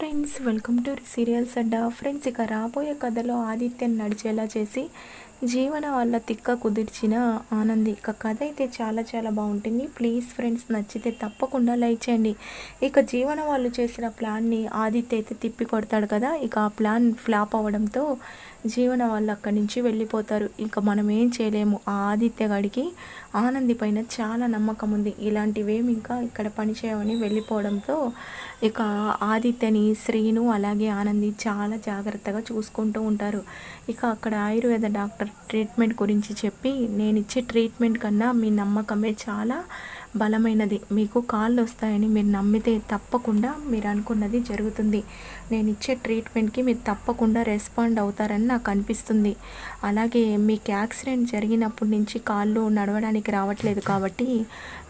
Friends welcome to serials Adda friends ఇక రాబోయే కథలో ఆదిత్యను నడిచేలా చేసి జీవన వల్ల తిక్క కుదిర్చిన ఆనంది. ఇక కథ అయితే చాలా చాలా బాగుంటుంది. ప్లీజ్ ఫ్రెండ్స్ నచ్చితే తప్పకుండా లైక్ చేయండి. ఇక జీవన వాళ్ళు చేసిన ప్లాన్ని ఆదిత్య అయితే తిప్పి కొడతాడు కదా ఇక ఆ ప్లాన్ ఫ్లాప్ అవ్వడంతో జీవన వాళ్ళు అక్కడి నుంచి వెళ్ళిపోతారు. ఇక మనం ఏం చేయలేము. ఆ ఆదిత్య గడికి ఆనంది పైన చాలా నమ్మకం ఉంది. ఇలాంటివేమి ఇంకా ఇక్కడ పనిచేయమని వెళ్ళిపోవడంతో ఇక ఆదిత్యని శ్రీను అలాగే ఆనంది చాలా జాగ్రత్తగా చూసుకుంటూ ఉంటారు. ఇక అక్కడ ఆయుర్వేద డాక్టర్ ట్రీట్మెంట్ గురించి చెప్పి నేను ఇచ్చే ట్రీట్మెంట్ కన్నా మీ నమ్మకమే చాలా బలమైనది. మీకు కాళ్ళు వస్తాయని మీరు నమ్మితే తప్పకుండా మీరు అనుకున్నది జరుగుతుంది. నేను ఇచ్చే ట్రీట్మెంట్కి మీరు తప్పకుండా రెస్పాండ్ అవుతారని నాకు అనిపిస్తుంది. అలాగే మీకు యాక్సిడెంట్ జరిగినప్పటి నుంచి కాళ్ళు నడవడానికి రావట్లేదు కాబట్టి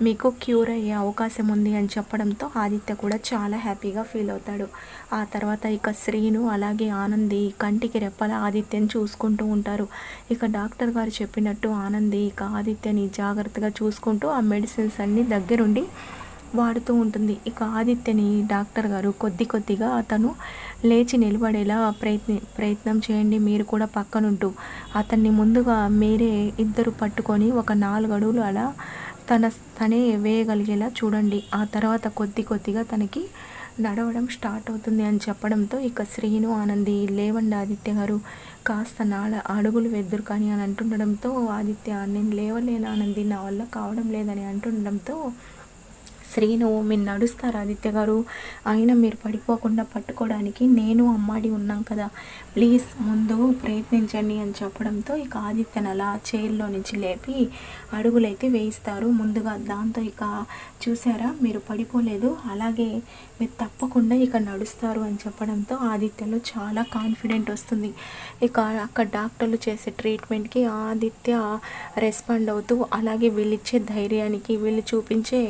మీకు క్యూర్ అయ్యే అవకాశం ఉంది అని చెప్పడంతో ఆదిత్య కూడా చాలా హ్యాపీగా ఫీల్ అవుతాడు. ఆ తర్వాత ఇక శ్రీను అలాగే ఆనంది కంటికి రెప్పల ఆదిత్యని చూసుకుంటూ ఉంటారు. ఇక డాక్టర్ గారు చెప్పినట్టు ఆనంది ఇక ఆదిత్యని జాగ్రత్తగా చూసుకుంటూ ఆ మెడిసిన్స్ అని అన్నీ దగ్గరుండి వాడుతూ ఉంటుంది. ఇక ఆదిత్యని డాక్టర్ గారు కొద్ది కొద్దిగా అతను లేచి నిలబడేలా ప్రయత్ని ప్రయత్నం చేయండి మీరు కూడా పక్కనుంటూ అతన్ని ముందుగా మీరే ఇద్దరు పట్టుకొని ఒక నాలుగు అడుగులు అలా తన తనే వేయగలిగేలా చూడండి. ఆ తర్వాత కొద్ది కొద్దిగా తనకి నడవడం స్టార్ట్ అవుతుంది అని చెప్పడంతో ఇక శ్రీను ఆనంది లేవండి ఆదిత్య గారు కాస్త నాళ అడుగులు వెద్దురు కానీ అని అంటుండడంతో ఆదిత్య నేను లేవలేను ఆనంది నా వల్ల కావడం లేదని అంటుండడంతో శ్రీను మీరు నడుస్తారు ఆదిత్య గారు. అయినా మీరు పడిపోకుండా పట్టుకోవడానికి నేను అమ్మాడి ఉన్నాం కదా. ప్లీజ్ ముందు ప్రయత్నించండి అని చెప్పడంతో ఇక ఆదిత్యను అలా చైర్లో నుంచి లేపి అడుగులైతే వేయిస్తారు. ముందుగా దాంతో ఇక చూసారా మీరు పడిపోలేదు. అలాగే మీరు తప్పకుండా ఇక నడుస్తారు అని చెప్పడంతో ఆదిత్యలో చాలా కాన్ఫిడెంట్ వస్తుంది. ఇక అక్కడ డాక్టర్లు చేసే ట్రీట్మెంట్కి ఆదిత్య రెస్పాండ్ అవుతూ అలాగే వీళ్ళిచ్చే ధైర్యానికి వీళ్ళు చూపించే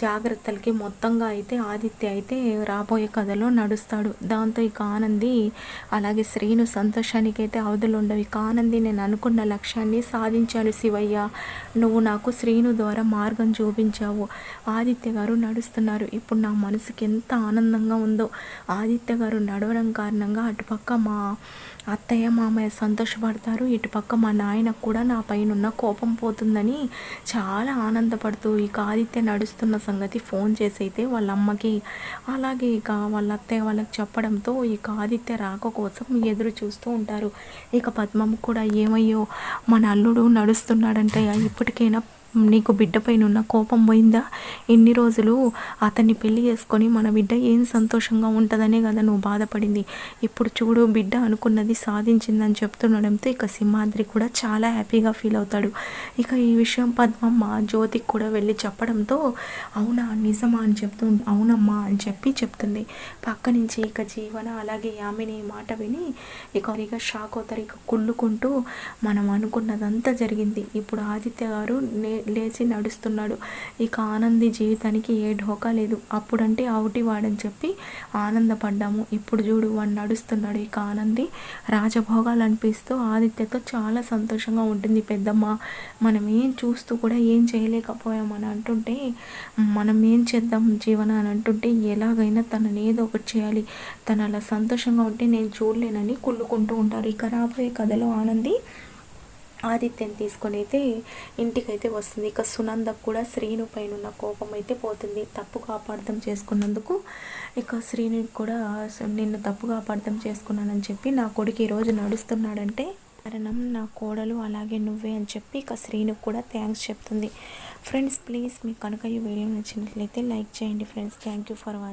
జా జాగ్రత్తలకి మొత్తంగా అయితే ఆదిత్య అయితే రాబోయే కథలో నడుస్తాడు. దాంతో ఇక ఆనంది అలాగే శ్రీను సంతోషానికి అయితే అవధులు ఉండవు. ఇక ఆనంది నేను అనుకున్న లక్ష్యాన్ని సాధించాను శివయ్య. నువ్వు నాకు శ్రీను ద్వారా మార్గం చూపించావు. ఆదిత్య గారు నడుస్తున్నారు. ఇప్పుడు నా మనసుకి ఎంత ఆనందంగా ఉందో. ఆదిత్య గారు నడవడం కారణంగా అటుపక్క మా అత్తయ్య మామయ్య సంతోషపడతారు. ఇటుపక్క మా నాయనకు కూడా నా పైన కోపం పోతుందని చాలా ఆనందపడుతూ ఇక ఆదిత్య నడుస్తున్న సంగతి ఫోన్ చేసి అయితే వాళ్ళ అమ్మకి అలాగే ఇక వాళ్ళ అత్తయ్య వాళ్ళకి చెప్పడంతో ఇక ఆదిత్య రాక కోసం ఎదురు చూస్తూ ఉంటారు. ఇక పద్మమ్మ కూడా ఏమయ్యో మన అల్లుడు నడుస్తున్నాడంటే ఇప్పటికైనా నీకు బిడ్డపైన ఉన్న కోపం పోయిందా? ఎన్ని రోజులు అతన్ని పెళ్ళి చేసుకొని మన బిడ్డ ఏం సంతోషంగా ఉంటుందనే కదా నువ్వు బాధపడింది. ఇప్పుడు చూడు బిడ్డ అనుకున్నది సాధించిందని చెప్తుండడంతో ఇక సింహాద్రి కూడా చాలా హ్యాపీగా ఫీల్ అవుతాడు. ఇక ఈ విషయం పద్మమ్మ జ్యోతికి కూడా వెళ్ళి చెప్పడంతో అవునా నిజమా? అని చెప్తూ అవునమ్మా అని చెప్పి చెప్తుంది. పక్క నుంచి ఇక జీవన అలాగే యామిని మాట విని ఇక ఇక షాక్ అవుతారు. ఇక కుళ్ళుకుంటూ మనం అనుకున్నదంతా జరిగింది. ఇప్పుడు ఆదిత్య గారు నే లేచి నడుస్తున్నాడు. ఇక ఆనంది జీవితానికి ఏ ఢోకా లేదు. అప్పుడంటే అవుటి వాడని చెప్పి ఆనందపడ్డాము. ఇప్పుడు చూడు వాడు నడుస్తున్నాడు. ఇక ఆనంది రాజభోగాలు అనిపిస్తూ ఆదిత్యతో చాలా సంతోషంగా ఉంటుంది. పెద్దమ్మ మనం ఏం చూస్తూ కూడా ఏం చేయలేకపోయామని అంటుంటే మనం ఏం చేద్దాం జీవన అని అంటుంటే ఎలాగైనా తనని ఏదో ఒకటి చేయాలి. తను అలా సంతోషంగా ఉంటే నేను చూడలేనని కుళ్ళుకుంటూ ఉంటారు. ఇక రాబోయే కథలో ఆనంది ఆదిత్యని తీసుకొని అయితే ఇంటికైతే వస్తుంది. ఇక సునందకు కూడా శ్రీను పైన ఉన్న కోపం అయితే పోతుంది. తప్పుగా అపార్థం చేసుకున్నందుకు ఇక శ్రీను కూడా నిన్ను తప్పుగా అపార్థం చేసుకున్నానని చెప్పి నా కొడుకు ఈరోజు నడుస్తున్నాడంటే కారణం నా కోడలు అలాగే నువ్వే అని చెప్పి ఇక శ్రీను కూడా థ్యాంక్స్ చెప్తుంది. ఫ్రెండ్స్ ప్లీజ్ మీకు కనుక ఈ వీడియో నచ్చినట్లయితే లైక్ చేయండి friends. Thank you for watching